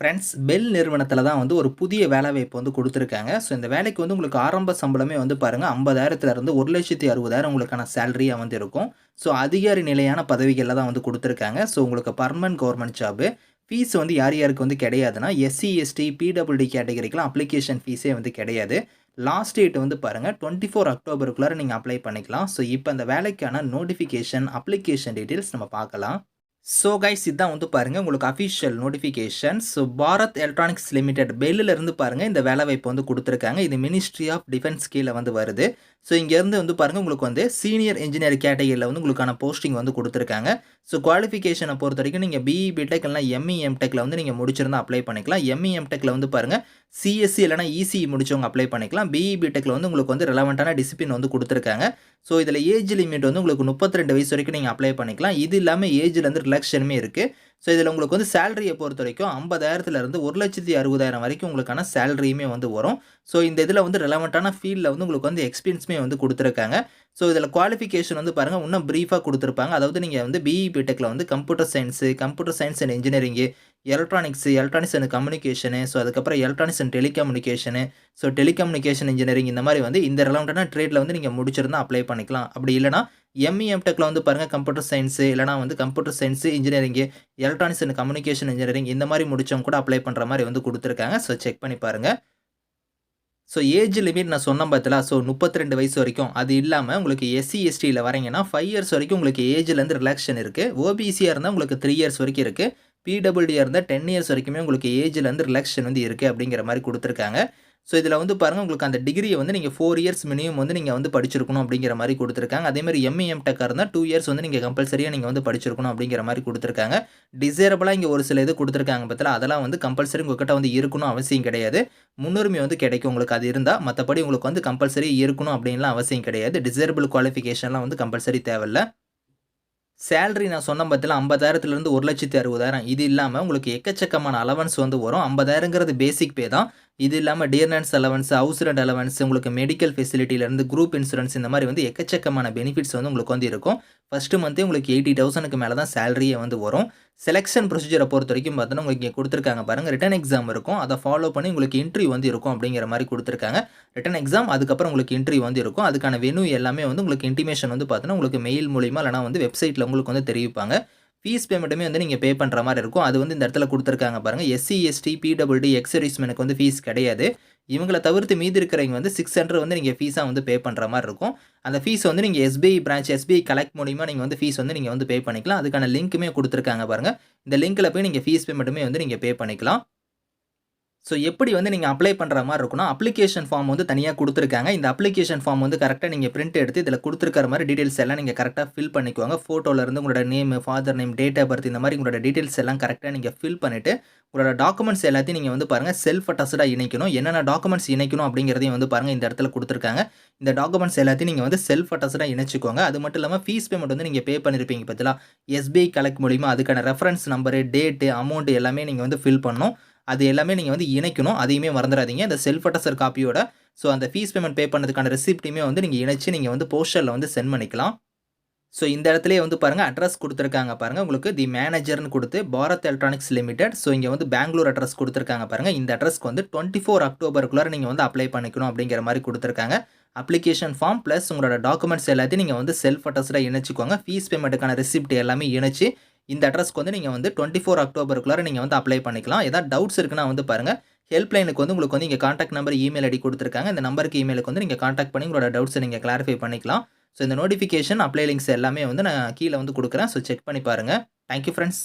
Friends bell நிறுவனத்தில் தான் வந்து ஒரு புதிய வேலைவாய்ப்பு வந்து கொடுத்துருக்காங்க. ஸோ இந்த வேலைக்கு வந்து உங்களுக்கு ஆரம்ப சம்பளமே வந்து பாருங்கள் ஐம்பதாயிரத்துலேருந்து ஒரு லட்சத்தி அறுபதாயிரம் உங்களுக்கான சேலரியாக வந்து இருக்கும். ஸோ அதிகாரி நிலையான பதவிகளில் தான் வந்து கொடுத்துருக்காங்க. ஸோ உங்களுக்கு பர்மனன்ட் கவர்மெண்ட் ஜாபு ஃபீஸ் வந்து யார் யாருக்கு வந்து கிடையாதுன்னா எஸ்சி எஸ்டி பிடபிள்டி கேட்டகரிக்கெலாம் அப்ளிகேஷன் ஃபீஸே வந்து கிடையாது. லாஸ்ட் டேட் வந்து பாருங்கள் டுவெண்ட்டி ஃபோர் அக்டோபருக்குள்ளார நீங்கள் அப்ளை பண்ணிக்கலாம். ஸோ இப்போ அந்த வேலைக்கான நோட்டிஃபிகேஷன் அப்ளிகேஷன் டீட்டெயில்ஸ் நம்ம பார்க்கலாம். ஸோ கைஸ் இதான் வந்து பாருங்கள் உங்களுக்கு official notification so Bharat Electronics Limited பெல்லில் இருந்து பாருங்கள் இந்த வேலை வாய்ப்பு வந்து கொடுத்துருக்காங்க. இது மினிஸ்ட்ரி ஆஃப் டிஃபென்ஸ் கீழே வந்து வருது. ஸோ இங்கேருந்து வந்து பாருங்கள் உங்களுக்கு வந்து சீனியர் இன்ஜினியர் கேட்டகரியில் வந்து உங்களுக்கான போஸ்டிங் வந்து கொடுத்துருக்காங்க. ஸோ குவாலிஃபிகேஷனை பொறுத்த வரைக்கும் நீங்கள் பிஇ பிடெக் இல்லைனா எம்இஎம் டெக்கில் வந்து நீங்கள் முடிச்சிருந்தால் அப்ளை பண்ணிக்கலாம். எம்இஎம் டெக்கில் வந்து பாருங்கள் சிஎஸ்சி இல்லைனா இசிஇ முடிச்சவங்க அப்ளை பண்ணிக்கலாம். பிஇ பிடெக்கில் வந்து உங்களுக்கு வந்து ரெலவெண்ட்டான டிசிப்ளின் வந்து கொடுத்துருக்காங்க. ஸோ இதில் ஏஜ் லிமிட் வந்து உங்களுக்கு முப்பத்தி ரெண்டு வயசு வரைக்கும் நீங்கள் அப்ளை பண்ணிக்கலாம். இது இல்லாமல் ஏஜ்லேருந்து ரிலாக்ஷனுமே இருக்குது ஸோ இதில் உங்களுக்கு வந்து சேலரியை பொறுத்த வரைக்கும் ஐம்பதாயிரத்துலேருந்து ஒரு லட்சத்தி அறுபதாயிரம் வரைக்கும் உங்களுக்கான சேலரியுமே வந்து வரும். ஸோ இந்த இதில் வந்து ரெலவெண்ட்டான ஃபீல்டில் வந்து உங்களுக்கு வந்து எக்ஸ்பீரியன்ஸுமே வந்து கொடுத்துருக்காங்க. ஸோ இதில் குவாலிஃபிகேஷன் வந்து பாருங்கள் இன்னும் ப்ரீஃபாக கொடுத்துருப்பாங்க. அதாவது நீங்கள் வந்து பிஇ பிடெக்கில் வந்து computer science computer science and engineering electronics electronics and communication so அதுக்கப்புறம் electronics and telecommunication so telecommunication engineering இந்த மாதிரி வந்து இந்த ரிலவெண்ட்டான ட்ரேடில் வந்து நீங்கள் முடிச்சிருந்தால் அப்ளை பண்ணிக்கலாம். அப்படி இல்லைனா எம்இ எம்டெக்கில் வந்து பாருங்கள் கம்ப்யூட்டர் சயின்ஸு இல்லைனா வந்து computer science engineering electronics and communication engineering இந்த மாதிரி முடிச்சவங்க கூட அப்ளை பண்ணுற மாதிரி வந்து கொடுத்துருக்காங்க. ஸோ செக் பண்ணி பாருங்கள் ஸோ ஏஜ் லிமிட் நான் சொன்ன பார்த்தல ஸோ முப்பத்தி ரெண்டு வயசு வரைக்கும். அது இல்லாமல் உங்களுக்கு எஸ்சி எஸ்டியில் வரீங்கன்னா ஃபைவ் இயர்ஸ் வரைக்கும் உங்களுக்கு ஏஜ்லேருந்து ரிலாக்ஷன் இருக்குது ஓபிசியாக இருந்தால் உங்களுக்கு த்ரீ இயர்ஸ் வரைக்கும் இருக்குது பிடபிள்டியாக இருந்தால் டென் இயர்ஸ் வரைக்குமே உங்களுக்கு ஏஜ்லேருந்து ரிலாக்ஷன் வந்து இருக்குது அப்படிங்கிற மாதிரி கொடுத்துருக்காங்க. ஸோ இதில் வந்து பாருங்கள் உங்களுக்கு அந்த டிகிரியை வந்து நீங்கள் ஃபோர் இயர்ஸ் மினிமம் வந்து நீங்கள் வந்து படிச்சிருக்கணும் அப்படிங்கிற மாதிரி கொடுத்துருக்காங்க. அதேமாதிரி எம்இஎம் டெக்காக இருந்தால் டூ இயர்ஸ் வந்து நீங்கள் கம்பல்சரியாக நீங்கள் வந்து படிச்சிருக்கணும் அப்படிங்கிற மாதிரி கொடுத்துருக்காங்க. டிசைரபிளாக இங்கே ஒரு சில இது கொடுத்துருக்காங்க பற்றில அதெல்லாம் வந்து கம்பல்சரி உங்கள்கிட்ட வந்து இருக்கணும் அவசியம் கிடையாது. முன்னுரிமை வந்து கிடைக்கும் உங்களுக்கு அது இருந்தால் மற்றபடி உங்களுக்கு வந்து கம்பல்சரி இருக்கணும் அப்படின்லாம் அவசியம் கிடையாது. டிசைரபிள் குவாலிஃபிகேஷன்லாம் வந்து கம்பல்சரி தேவையில்லை. சேலரி நான் சொன்ன பற்றில ஐம்பதாயிரத்துலேருந்து ஒரு லட்சத்தி அறுபதாயிரம். இது இல்லாமல் உங்களுக்கு எக்கச்சக்கமான அலவன்ஸ் வந்து வரும். ஐம்பதாயிரங்கிறது பேசிக் பே தான். இது இல்லாமல் dearness allowance house rent allowance உங்களுக்கு மெடிக்கல் ஃபெசிலிட்டிலேருந்து குரூப் இன்சூரன்ஸ் இந்த மாதிரி வந்து எக்கச்சக்கமான பெனிஃபிட்ஸ் வந்து உங்களுக்கு வந்து இருக்கும். ஃபஸ்ட்டு மந்த்தே உங்களுக்கு எயிட்டி தௌசண்ட்க்கு மேலே தான் சேலரியே வந்து வரும். செலெக்ஷன் ப்ரொசீஜரை பொறுத்த வரைக்கும் பார்த்தோன்னா உங்களுக்கு இங்கே கொடுத்துருக்காங்க பாருங்கள் ரிட்டன் எக்ஸாம் இருக்கும். அதை ஃபாலோ பண்ணி உங்களுக்கு இன்ட்ரிவ் வந்து இருக்கும் அப்படிங்கிற மாதிரி கொடுத்துருக்காங்க. ரிட்டன் எக்ஸாம் அதுக்கப்புறம் உங்களுக்கு இன்ட்ரிவ் வந்து இருக்கும். அதுக்கான வெனு எல்லாமே வந்து உங்களுக்கு இன்டிமேஷன் வந்து பார்த்தோன்னா உங்களுக்கு மெயில் மூலிமா இல்லைனா வந்து வெப்சைட்டில் உங்களுக்கு வந்து தெரிவிப்பாங்க. ஃபீஸ் பேமெண்ட்டுமே வந்து நீங்கள் பே பண்ணுற மாதிரி இருக்கும். அது வந்து இந்த இடத்துல கொடுத்துருக்காங்க பாருங்கள் எஸ்சி எஸ்டி பிடபிள்டி எக்ஸரிஸ்மெனுக்கு வந்து ஃபீஸ் கிடையாது. இவங்களை தவிர்த்து மீதி இருக்கிறவங்க வந்து சிக்ஸ் ஹண்ட்ரட் வந்து நீங்கள் ஃபீஸாக வந்து பே பண்ணுற மாதிரி இருக்கும். அந்த ஃபீஸ் வந்து நீங்கள் எஸ்பிஐ பிரான்ச் எஸ்பிஐ கலெக்ட் மூலிமா நீங்கள் வந்து ஃபீஸ் வந்து நீங்கள் வந்து பே பண்ணிக்கலாம். அதுக்கான லிங்க்குமே கொடுத்துருக்காங்க பாருங்கள் இந்த லிங்க்கில் போய் நீங்கள் ஃபீஸ் பேமெண்ட்டுமே வந்து நீங்கள் பே பண்ணிக்கலாம். ஸோ எப்படி வந்து நீங்கள் அப்ளை பண்ணுற மாதிரி இருக்குன்னா அப்ளிகேஷன் ஃபார்ம் வந்து தனியாக கொடுத்துருக்காங்க. இந்த அப்ளிகேஷன் ஃபார்ம் வந்து கரெக்டாக நீங்கள் பிரிண்ட் எடுத்து இதில் கொடுத்துருக்கிற மாதிரி டீட்டெயில்ஸ் எல்லாம் நீங்கள் கரெக்டாக ஃபில் பண்ணிக்குவாங்க ஃபோட்டோலேருந்து உங்களோட name father name date of birth இந்த மாதிரி உங்களோட டீட்டெயில்ஸ் எல்லாம் கரெக்டாக நீங்கள் ஃபில் பண்ணிவிட்டு உங்களோட டாக்குமெண்ட்ஸ் எல்லாத்தையும் நீங்கள் வந்து பாருங்கள் செல்ஃப் அட்டஸ்டாக இணைக்கணும். என்னென்ன டாக்குமெண்ட்ஸ் இணைக்கணும் அப்படிங்கிறதையும் வந்து பாருங்கள் இந்த இடத்துல கொடுத்துருக்காங்க. இந்த டாக்குமெண்ட்ஸ் எல்லாத்தையும் நீங்கள் வந்து செல்ஃப் அட்டஸ்டாக இணைச்சிக்கோங்க. அது மட்டும் இல்லாமல் ஃபீஸ் பேமெண்ட் வந்து நீங்கள் பே பண்ணியிருப்பீங்க பார்த்தீங்களா எஸ்பிஐ கலெக்ட் மூலிமா அதுக்கான ரெஃபரன்ஸ் நம்பரு டேட்டு அமௌண்ட் எல்லாமே நீங்கள் வந்து ஃபில் பண்ணணும். அது எல்லாமே நீங்கள் வந்து இணைக்கணும். அதையுமே மறந்துடாதீங்க. இந்த செல்ஃப் அட்டஸ்டர் காப்பியோட ஸோ அந்த ஃபீஸ் பேமெண்ட் பே பண்ணதுக்கான ரெசிப்டையுமே வந்து நீங்கள் இணைச்சு நீங்கள் வந்து போஸ்டரில் வந்து சென்ட் பண்ணிக்கலாம். ஸோ இந்த இடத்துலேயே வந்து பாருங்கள் அட்ரஸ் கொடுத்துருக்காங்க பாருங்கள் உங்களுக்கு தி மேனேஜர்னு கொடுத்து பாரத் எலக்ட்ரானிக்ஸ் லிமிடெட் ஸோ இங்கே வந்து பெங்களூர் அட்ரஸ் கொடுத்துருக்காங்க பாருங்கள் இந்த அட்ரஸ்க்கு வந்து டுவெண்ட்டி ஃபோர் அக்டோபருக்குள்ளே நீங்கள் வந்து அப்ளை பண்ணிக்கணும் அப்படிங்கிற மாதிரி கொடுத்துருக்காங்க. அப்ளிகேஷன் ஃபார்ம் ப்ளஸ் உங்களோட டாக்குமெண்ட்ஸ் எல்லாத்தையும் நீங்கள் வந்து செல்ஃப் அட்ரஸ்டாக இணைச்சிக்கோங்க. ஃபீஸ் பேமெண்ட்டுக்கான ரெசிப்ட் எல்லாமே இணைச்சி இந்த அட்ரஸ்க்கு வந்து நீங்கள் வந்து டுவெண்ட்டி ஃபோர் அக்டோபருக்குள்ளே நீங்கள் வந்து அப்ளை பண்ணிக்கலாம். ஏதாவது டவுட்ஸ் இருக்குன்னா வந்து பாருங்கள் ஹெல்ப்லைனுக்கு வந்து உங்களுக்கு வந்து இங்கே காண்டாக்ட் நம்பர் இமெயில் ஐடி கொடுத்துருக்காங்க. இந்த நம்பருக்கு இமெயிலுக்கு வந்து நீங்கள் காண்டாக்ட் பண்ணி உங்களோட டவுட்ஸை நீங்கள் கிளாரிஃபை பண்ணிக்கலாம். ஸோ இந்த நோட்டிஃபிகேஷன் அப்ளை லிங்க்ஸ் எல்லாமே வந்து நான் கீழே வந்து கொடுக்குறேன். ஸோ செக் பண்ணி பாருங்கள் தேங்க்யூ ஃப்ரெண்ட்ஸ்